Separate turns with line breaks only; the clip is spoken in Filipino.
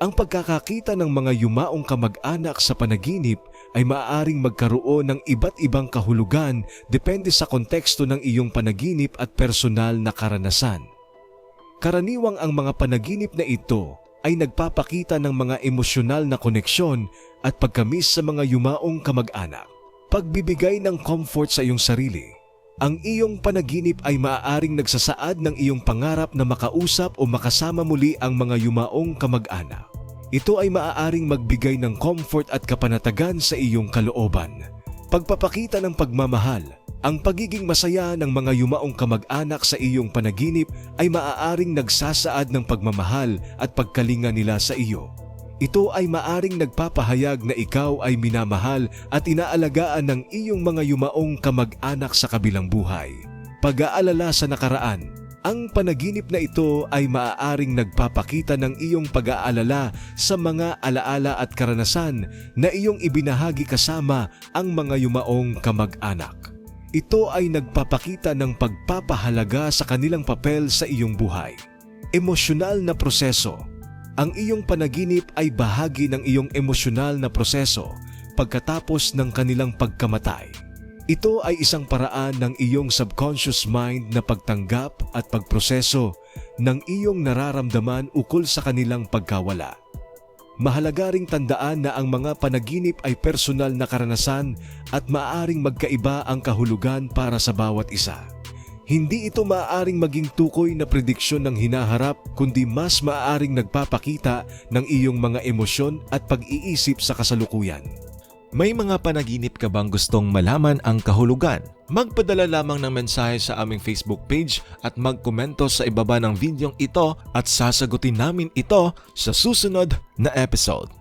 Ang pagkakakita ng mga yumaong kamag-anak sa panaginip ay maaaring magkaroon ng iba't ibang kahulugan depende sa konteksto ng iyong panaginip at personal na karanasan. Karaniwang ang mga panaginip na ito ay nagpapakita ng mga emosyonal na koneksyon at pagkamis sa mga yumaong kamag-anak. Pagbibigay ng comfort sa iyong sarili. Ang iyong panaginip ay maaaring nagsasaad ng iyong pangarap na makausap o makasama muli ang mga yumaong kamag-anak. Ito ay maaaring magbigay ng comfort at kapanatagan sa iyong kalooban. Pagpapakita ng pagmamahal, ang pagiging masaya ng mga yumaong kamag-anak sa iyong panaginip ay maaaring nagsasaad ng pagmamahal at pagkalinga nila sa iyo. Ito ay maaring nagpapahayag na ikaw ay minamahal at inaalagaan ng iyong mga yumaong kamag-anak sa kabilang buhay. Pag-aalala sa nakaraan, ang panaginip na ito ay maaaring nagpapakita ng iyong pag-aalala sa mga alaala at karanasan na iyong ibinahagi kasama ang mga yumaong kamag-anak. Ito ay nagpapakita ng pagpapahalaga sa kanilang papel sa iyong buhay. Emosyonal na proseso ang iyong panaginip ay bahagi ng iyong emosyonal na proseso pagkatapos ng kanilang pagkamatay. Ito ay isang paraan ng iyong subconscious mind na pagtanggap at pagproseso ng iyong nararamdaman ukol sa kanilang pagkawala. Mahalaga ring tandaan na ang mga panaginip ay personal na karanasan at maaring magkaiba ang kahulugan para sa bawat isa. Hindi ito maaaring maging tukoy na prediksyon ng hinaharap kundi mas maaaring nagpapakita ng iyong mga emosyon at pag-iisip sa kasalukuyan.
May mga panaginip ka bang gustong malaman ang kahulugan? Magpadala lamang ng mensahe sa aming Facebook page at magkomento sa ibaba ng videong ito at sasagutin namin ito sa susunod na episode.